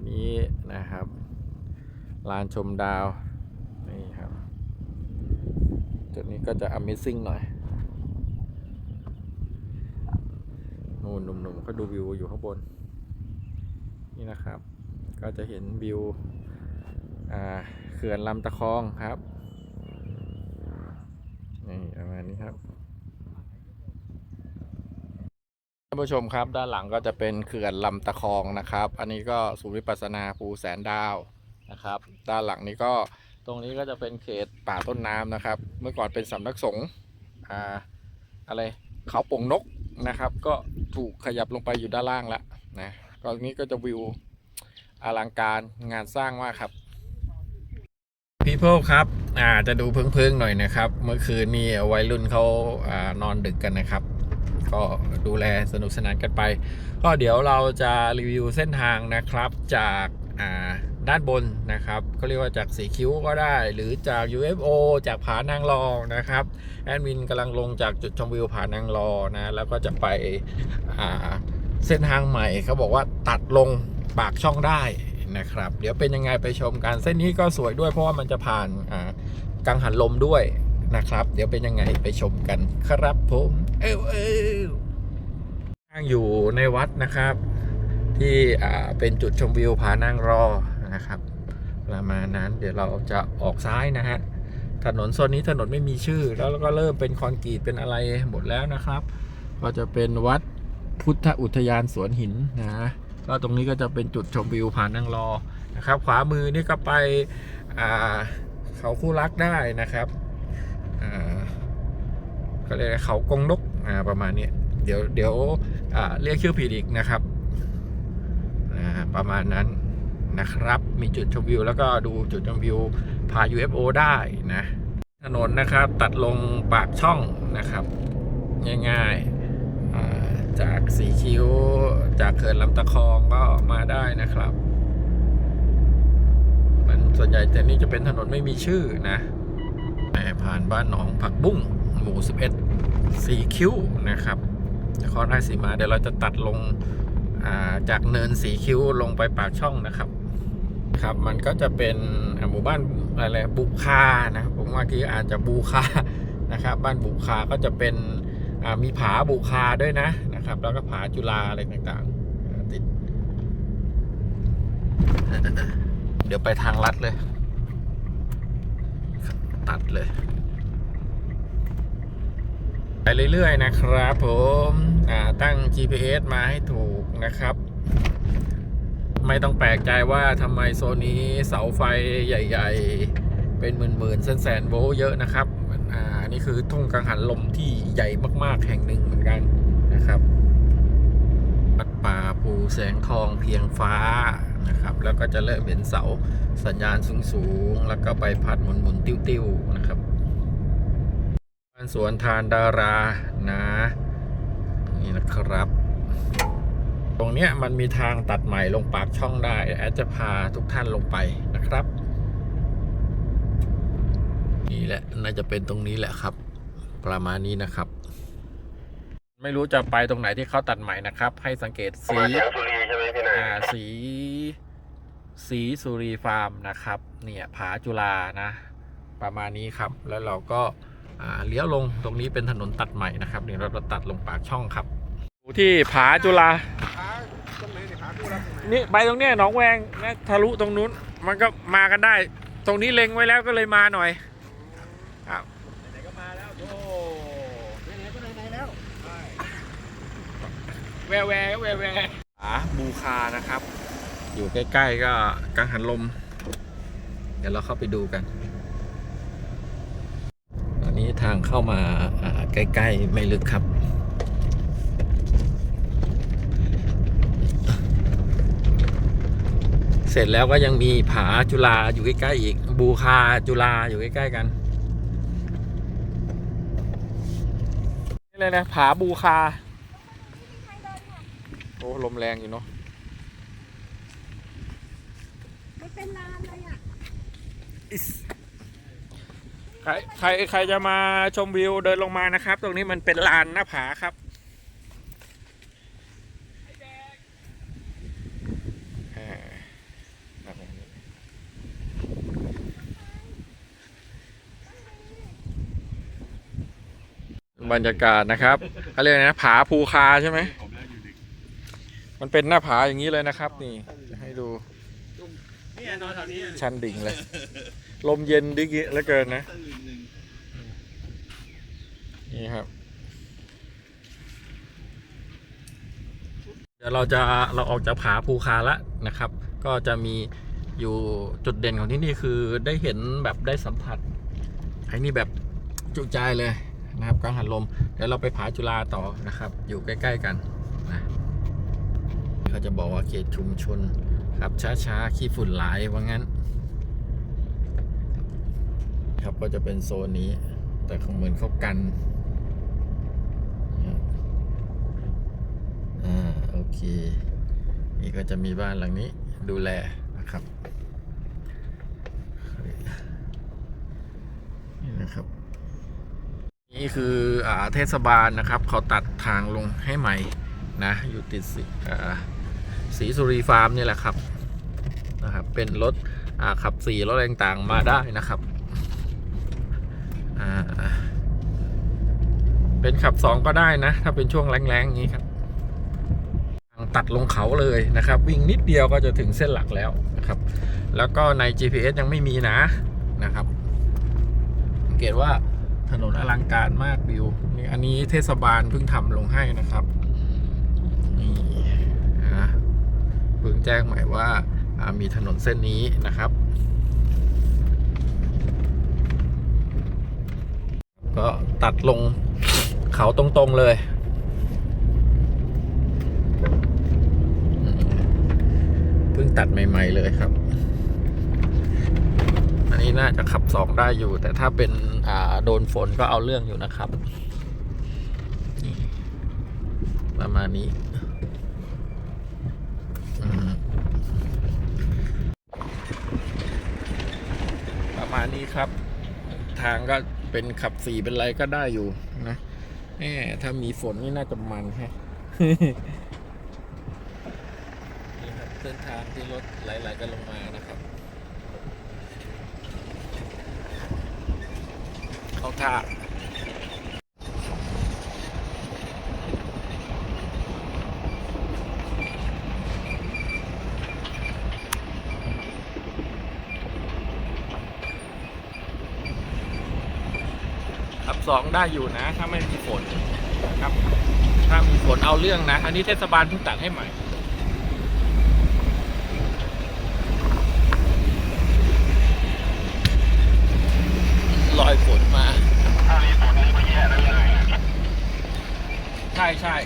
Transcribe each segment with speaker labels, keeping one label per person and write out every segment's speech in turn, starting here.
Speaker 1: อันนี้นะครับ ลานชมดาว นี่ครับ จุดนี้ก็จะ Amazing หน่อยนู่นหนุ่มๆเขาดูวิวอยู่ข้างบน นี่นะครับ ก็จะเห็นวิวเขื่อนลำตะคองครับ นี่ประมาณนี้ครับ ท่านผู้ชมครับ ด้านหลังก็จะเป็นเขื่อนลำตะคองนะครับ อันนี้ก็ศูนย์วิปัสนาภูแสนดาวนะครับ ด้านหลังนี้ก็ตรงนี้ก็จะเป็นเขตป่าต้นน้ำนะครับ เมื่อก่อนเป็นสำนักสงฆ์อ่าอะไรเขาป่งนกนะครับ ก็ถูกขยับลงไปอยู่ด้านล่างแล้วนะก็นี้ก็จะวิวอลังการงานสร้างมากครับ people ครับอ่าจะดูเพิงๆหน่อยนะครับ เมื่อคืนนี้วัยรุ่นเขาอ่านอนดึกกันนะครับ ก็ดูแลสนุกสนานกันไป ก็เดี๋ยวเราจะรีวิวเส้นทางนะครับจากาด้านบนนะครับก็เรียกว่าจากสีคิ้วก็ได้ หรือจาก UFO จากผานางรอนะครับแอดมินกำลังลงจากจุดชมวิวผานางรอนะแล้วก็จะไปเส้นทางใหม่เขาบอกว่าตัดลงปากช่องได้นะครับ เดี๋ยวเป็นยังไงไปชมกัน เส้นนี้ก็สวยด้วยเพราะว่ามันจะผ่านอ่ากังหันลมด้วย นะครับ เดี๋ยวเป็นยังไงไปชมกันครับผมเอวเอวตั้งอยู่ในวัดนะครับ ที่อ่าเป็นจุดชมวิวผานางรอนะครับประมาณนั้นเดี๋ยวเราจะออกซ้ายนะฮะถนนโซนนี้ถนนไม่มีชื่อ แล้วก็เริ่มเป็นคอนกรีตเป็นอะไรหมดแล้วนะครับ ก็จะเป็นวัดพุทธอุทยานสวนหินนะก็ตรงนี้ก็จะเป็นจุดชมวิวผ่านนางรอนะครับ ขวามือนี่ก็ไปเขาคู่รักได้นะครับ ก็เรียกเขากงนกประมาณนี้เดี๋ยวเดี๋ยวเรียกชื่อผิดอีกนะครับประมาณนั้นนะครับ มีจุดชมวิว แล้วก็ดูจุดชมวิวพา UFO ได้นะ ถนนนะครับตัดลงปากช่องนะครับ ง่ายๆจากสีคิ้ว จากเขื่อนลำตะคองก็มาได้นะครับ มันส่วนใหญ่แต่นี่จะเป็นถนนไม่มีชื่อนะ ผ่านบ้านหนองผักบุ้งหมู่ 11สีคิ้วนะครับนครราชสีมาเดี๋ยวเราจะตัดลงาจากเนินสีคิ้วลงไปปากช่องนะครับครับ มันก็จะเป็นหมู่บ้านอะไรบุคานะผมว่าที่อาจจะบูคานะครับ บ้านบุคาก็จะเป็นมีผาบุคาด้วยนะนะครับ แล้วก็ผาจุฬาอะไรต่างๆติด เดี๋ยวไปทางลัดเลย ตัดเลย ไปเรื่อยๆนะครับผมตั้ง GPS มาให้ถูกนะครับ ไม่ต้องแปลกใจว่าทำไมโซนนี้เสาไฟใหญ่ ๆ เป็นหมื่นๆแสนๆโวลต์เยอะนะครับอ่านี่คือทุ่งกังหันลมที่ใหญ่มาก ๆ แห่งหนึ่งเหมือนกันนะครับวัดป่าภูแสงทองเพียงฟ้า นะครับ แล้วก็จะเริ่มเห็นเสาสัญญาณสูงๆ แล้วก็ใบพัดหมุนๆ ติ้วๆ นะครับบ้านสวนทานดารานะนี่นะครับ ตรงเนี้ยมันมีทางตัดใหม่ลงปากช่องได้ แอดจะพาทุกท่านลงไปนะครับ นี่แหละน่าจะเป็นตรงนี้แหละครับ ประมาณนี้นะครับ ไม่รู้จะไปตรงไหนที่เขาตัดใหม่นะครับ ให้สังเกตสี
Speaker 2: มาเสียง สุรีใช่ไหมพี่นาย
Speaker 1: อ่าสีสีสุรีฟาร์มนะครับ เนี่ยผาจุฬานะ ประมาณนี้ครับ แล้วเราก็อ่าเลี้ยวลงตรงนี้เป็นถนนตัดใหม่นะครับนี่เราจะตัดลงปากช่องครับอยู่ที่ผาจุฬา
Speaker 2: ตรงไหนเนี่ยหาผู้รับตรงไหน
Speaker 1: นี่ไปตรงเนี้ยหนองแวงนะทะลุตรงนู้น มันก็มากันได้ ตรงนี้เล็งไว้แล้วก็เลยมาหน่อยครับ
Speaker 2: ไหนก็มาแล้วโอ้ไหนๆก็ไหนๆแล้ว
Speaker 1: แววแววแววแววผาบูคานะครับ อยู่ใกล้ ๆ ก็กังหันลม เดี๋ยวเราเข้าไปดูกัน ตอนนี้ทางเข้ามาอ่าใกล้ ๆ ไม่ลึกครับเสร็จแล้วก็ยังมีผาจุฬาอยู่ใกล้ๆอีก บูคาจุฬาอยู่ใกล้ๆกันนี่เลยนะผาบูคา โอ้ลมแรงอยู่เนาะ
Speaker 3: นานเลยอะ
Speaker 1: ใครใครใครจะมาชมวิวเดินลงมานะครับ ตรงนี้มันเป็นลานหน้าผาครับ บรรยากาศนะครับเขาเรียกนะผาภูคาใช่ไหมมันเป็นหน้าผาอย่างนี้เลยนะครับ นี่
Speaker 2: นี่นอนแถวนี้
Speaker 1: ชันดิ่งเลย ลมเย็นดิกเหลือเกินนะนี่ครับ เดี๋ยวเราจะเราออกจากผาภูคาละนะครับ ก็จะมีอยู่จุดเด่นของที่นี่คือได้เห็นแบบได้สัมผัสไอ้นี่แบบจุใจเลยนะครับกังหันลมเดี๋ยวเราไปผาจุฬาต่อนะครับ อยู่ใกล้ ๆ กันนะเขาจะบอกว่าเขตชุมชน ครับช้าๆขี้ฝุ่นหลายว่างั้น ครับก็จะเป็นโซนนี้ แต่ของเหมือนเขากันอ่าโอเค นี่ก็จะมีบ้านหลังนี้ดูแลนะครับนี่นะครับ นี่คืออ่าเทศบาลนะครับเขาตัดทางลงให้ใหม่นะ อยู่ติดสีอ่า สีสุรีฟาร์มนี่แหละครับนะครับ เป็นรถขับสี่รถอะไรต่างๆมาได้นะครับเป็นขับสองก็ได้นะ ถ้าเป็นช่วงแรงๆอย่างนี้ครับตัดลงเขาเลยนะครับ วิ่งนิดเดียวก็จะถึงเส้นหลักแล้วนะครับ แล้วก็ใน GPS ยังไม่มีนะนะครับสังเกตว่าถนนอลังการมากวิวนี่อันนี้เทศบาลเพิ่งทำลงให้นะครับนี่นะเพิ่งแจ้งใหม่ว่ามีถนนเส้นนี้นะครับ ก็ตัดลงเขาตรงๆเลย เพิ่งตัดใหม่ ๆ เลยครับ อันนี้น่าจะขับสองได้อยู่ แต่ถ้าเป็นโดนฝนก็เอาเรื่องอยู่นะครับ ประมาณนี้ ประมาณนี้ครับ ทางก็เป็นขับสี่เป็นไรก็ได้อยู่นะแหมถ้ามีฝนนี่น่าจะมันฮะนี่ครับเส้นทางที่รถไหลๆกันลงมานะครับเขาท่า ขับสองได้อยู่นะ ถ้าไม่มีฝนนะครับ ถ้ามีฝนเอาเรื่องนะ อันนี้เทศบาลเพิ่งตัดให้ใหม่ ลอยฝนมา
Speaker 2: ถ้ามีฝนนี่ก็แย่แล้วเลย
Speaker 1: ใช่ใช่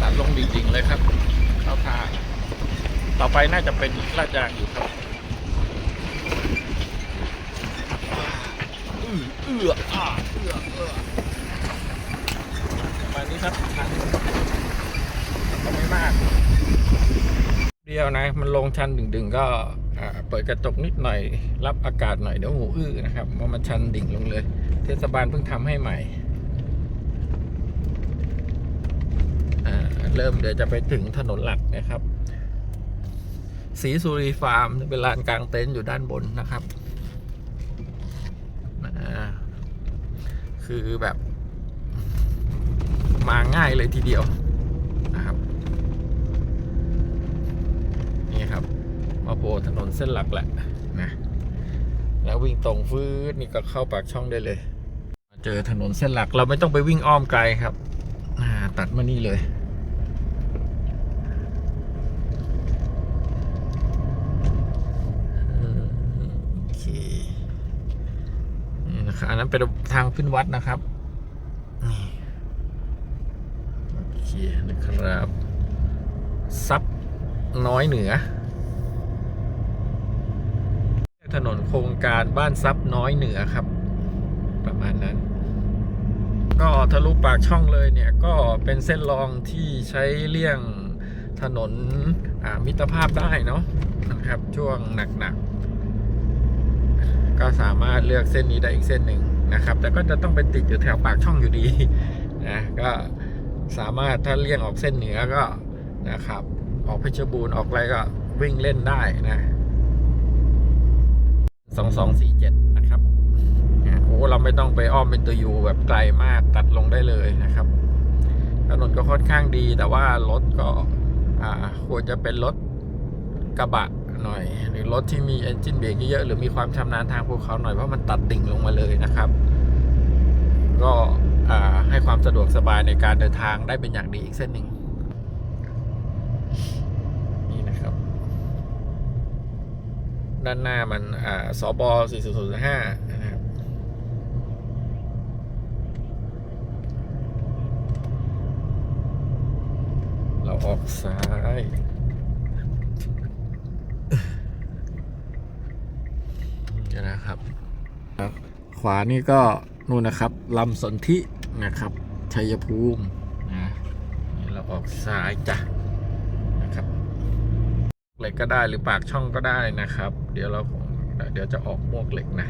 Speaker 1: ตัดลงจริงๆเลยครับ เข้าทางต่อ ไปน่าจะเป็นลาดยางอยู่ครับอื้อเอื้ออ่าเอื้อเอื้อประมาณนี้ครับทางไม่มาก เดียวนะ มันลงชันดึงๆก็อ่าเปิดกระจกนิดหน่อย รับอากาศหน่อยเดี๋ยวหูอื้อนะครับเพรามันชันดิ่งลงเลย เทศบาลเพิ่งทำให้ใหม่อ่าเริ่มเดี๋ยวจะไปถึงถนนหลักนะครับ สีสุรีฟาร์มเป็นลานกลางเต็นท์อยู่ด้านบนนะครับคือแบบมาง่ายเลยทีเดียวนะครับนี่ครับ มาโผล่ถนนเส้นหลักแหละนะแล้ววิ่งตรงฟืดนี่ก็เข้าปากช่องได้เลยมาเจอถนนเส้นหลักเราไม่ต้องไปวิ่งอ้อมไกลครับตัดมานี่เลยอืมโอเค นะครับอันนั้นเป็นทางขึ้นวัดนะครับนี่โอเคนะครับซับน้อยเหนือ ถนนโครงการบ้านซับน้อยเหนือครับ ประมาณนั้น ก็ทะลุปากช่องเลยเนี่ย ก็เป็นเส้นรองที่ใช้เลี่ยงถนนมิตรภาพได้เนาะนะครับ ช่วงหนักๆ ก็สามารถเลือกเส้นนี้ได้อีกเส้นหนึ่งนะครับ แต่ก็จะต้องไปติดอยู่แถวปากช่องอยู่ดีนะก็สามารถถ้าเลี่ยงออกเส้นเหนือก็นะครับ ออกเพชรบูรณ์ออกอะไรก็วิ่งเล่นได้นะสองสองสี่เจ็ดนะครับโอ้เราไม่ต้องไปอ้อมเป็นตัวยูแบบไกลมากตัดลงได้เลยนะครับถนนก็ค่อนข้างดีแต่ว่ารถก็อาควรจะเป็นรถกระบะ หน่อย หรือรถที่มีเอนจินเบรกเยอะๆหรือมีความชำนาญทางภูเขาหน่อยเพราะมันตัดดิ่งลงมาเลยนะครับ ก็ให้ความสะดวกสบายในการเดินทางได้เป็นอย่างดีอีกเส้นหนึ่งนี่นะครับ ด้านหน้ามันอ่าสบ4005นะครับเราออกซ้ายเดี๋ยวนะครับ ขวานี่ก็นู่นนะครับลำสนธินะครับ ชัยภูมินะนี่เราออกซ้ายจ้ะนะครับเหล็กก็ได้หรือปากช่องก็ได้นะครับ เดี๋ยวเราเดี๋ยวจะออกมวกเหล็กนะ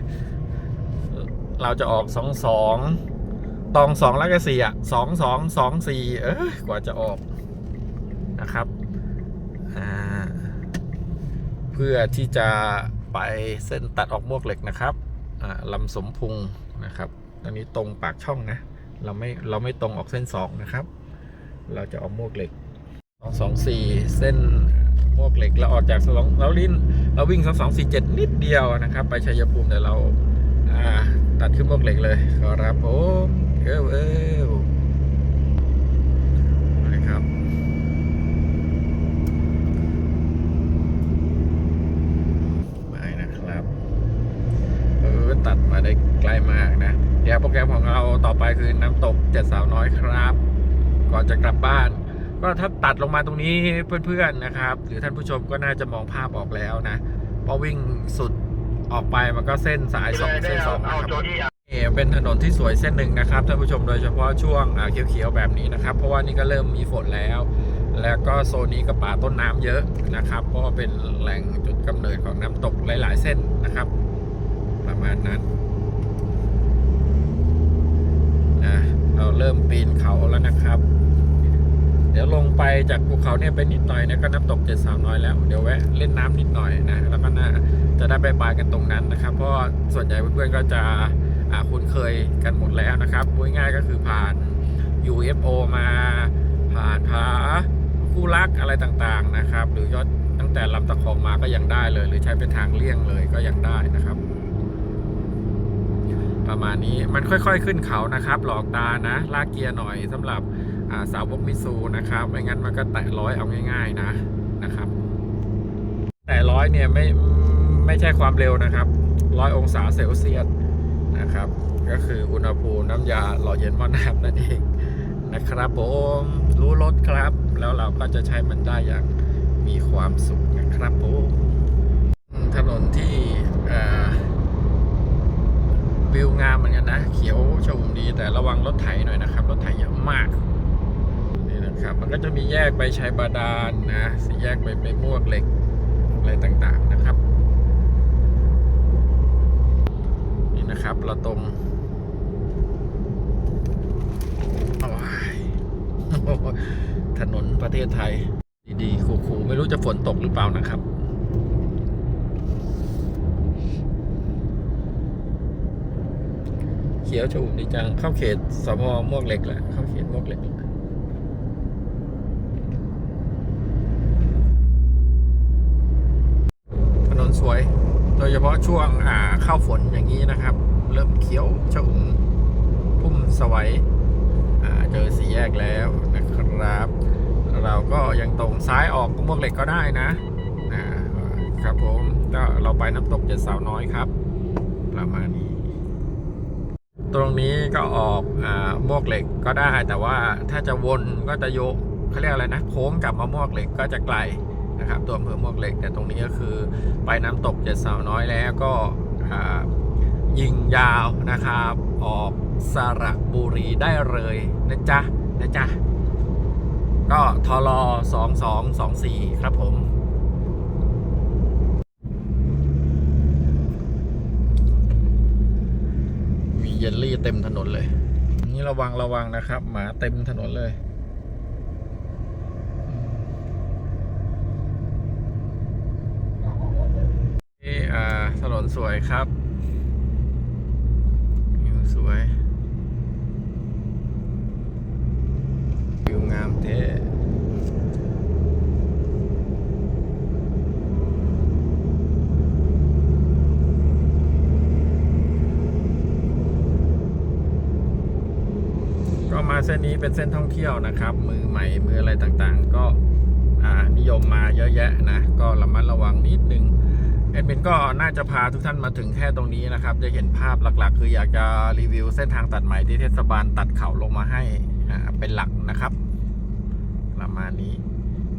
Speaker 1: เราจะออกสองสองตองสองแล้วก็สี่อะสองสองสองสี่เออกว่าจะออกนะครับเพื่อที่จะไปเส้นตัดออกมวกเหล็กนะครับ ลำสมพุงนะครับตอนนี้ตรงปากช่องนะ เราไม่เราไม่ตรงออกเส้นสองนะครับ เราจะออกมวกเหล็กสองสองสี่เส้นมวกเหล็กเราออกจากสองเราลิ้นเราวิ่งสองสองสี่เจ็ดนิดเดียวนะครับ ไปชัยภูมิแต่เราตัดขึ้นมวกเหล็กเลยครับผมเอวเอวนะครับ ไม่นะครับเออตัดมาได้ใกล้มากนะ เดี๋ยวโปรแกรมของเราต่อไปคือน้ำตก เจ็ดสาวน้อยครับ ก่อนจะกลับบ้าน ก็ถ้าตัดลงมาตรงนี้เพื่อนๆนะครับ หรือท่านผู้ชมก็น่าจะมองภาพออกแล้วนะพอวิ่งสุดออกไปมันก็เส้นสายสองเส้นสองนะครับเป็นถนนที่สวยเส้นหนึ่งนะครับท่านผู้ชมโดยเฉพาะช่วงเขียวๆแบบนี้นะครับ เพราะว่านี่ก็เริ่มมีฝนแล้ว แล้วก็โซนนี้ก็ป่าต้นน้ำเยอะนะครับ เพราะว่าเป็นแหล่งจุดกำเนิดของน้ำตกหลาย ๆ เส้นนะครับ ประมาณนั้นนะ เราเริ่มปีนเขาแล้วนะครับ เดี๋ยวลงไปจากภูเขาเนี่ยไปนิดหน่อยนะก็น้ำตกเจ็ดสาวน้อยแล้ว เดี๋ยวแวะเล่นน้ำนิดหน่อยนะ แล้วก็น่าจะได้ไปบายกันตรงนั้นนะครับ เพราะส่วนใหญ่เพื่อนๆก็จะคุ้นเคยกันหมดแล้วนะครับง่ายๆก็คือผ่าน UFO มาผ่านผาคู่รักอะไรต่างๆนะครับ หรือยอดตั้งแต่ลำตะคองมาก็ยังได้เลย หรือใช้เป็นทางเลี่ยงเลยก็ยังได้นะครับ ประมาณนี้มันค่อยๆขึ้นเขานะครับ หลอกตานะ ลากเกียร์หน่อยสำหรับาสาวกมิซูนะครับ ไม่งั้นมันก็แตะร้อยเอาง่าย ๆนะนะครับ แต่ร้อยเนี่ยไม่ไม่ใช่ความเร็วนะครับร้อยองศาเซลเซียสนะครับ ก็คืออุณหภูมิน้ำยาหล่อเย็นหม้อน้ำนั่นเองนะครับผมรู้รถครับ แล้วเราก็จะใช้มันได้อย่างมีความสุขนะครับผมถนนที่อ่า วิวงามเหมือนกันนะ เขียวชมดีแต่ระวังรถไถหน่อยนะครับ รถไถเยอะมากนี่นะครับมันก็จะมีแยกไปชัยบาดาลนะสี่แยกไปไปมวกเหล็กอะไรต่างๆนะครับ นี่นะครับเราตรงถนนประเทศไทย ดีๆคูๆไม่รู้จะฝนตกหรือเปล่านะครับ เขียวชอุ่มดีจัง เข้าเขตสพมวกเหล็กแหละเข้าเขตมวกเหล็กล้วถนนสวย โดยเฉพาะช่วงอ่าเข้าฝนอย่างนี้นะครับ เริ่มเขียวชอุ่มพุ่มสวัยอ่าเจอสี่แยกแล้วนะครับ เราก็ยังตรงซ้ายออกมวกเหล็กก็ได้นะอ่าครับผมก็เราไปน้ำตกเจ็ดสาวน้อยครับ ประมาณนี้ ตรงนี้ก็ออกอ่ามวกเหล็กก็ได้ แต่ว่าถ้าจะวนก็จะโยกเขาเรียกอะไรนะโค้งกลับมามวกเหล็กก็จะไกลนะครับตัวอำเภอมวกเหล็กแต่ตรงนี้ก็คือไปน้ำตกเจ็ดสาวน้อยแล้วก็ยิงยาวนะครับออกสระบุรีได้เลยนะจ๊ะนะจ๊ะก็ทลสองสองสองสี่ครับผม เต็มถนนเลย นี่ระวังระวังนะครับ หมาเต็มถนนเลยนี่อ่าถนนสวยครับ เส้นนี้เป็นเส้นท่องเที่ยวนะครับ มือใหม่มืออะไรต่างๆ ก็นิยมมาเยอะแยะนะ ก็ระมัดระวังนิดนึงแอดมินก็น่าจะพาทุกท่านมาถึงแค่ตรงนี้นะครับ จะเห็นภาพหลักๆ คืออยากจะรีวิวเส้นทางตัดใหม่ที่เทศบาลตัดเขาลงมาให้เป็นหลักนะครับ ประมาณนี้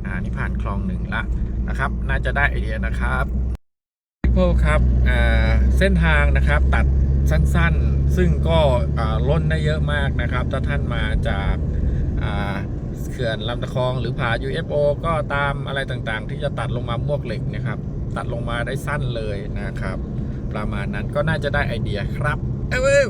Speaker 1: อ่านี่ผ่านคลองหนึ่งละนะครับ น่าจะได้ไอเดียนะครับพวกครับเส้นทางนะครับตัดสั้นๆ ซึ่งก็อ่าล้นได้เยอะมากนะครับ ถ้าท่านมาจากาเขื่อนลำตะคองหรือผา UFO ก็ตามอะไรต่างๆ ที่จะตัดลงมามวกเหล็กนะครับ ตัดลงมาได้สั้นเลยนะครับ ประมาณนั้นก็น่าจะได้ไอเดียครับ เอ้ย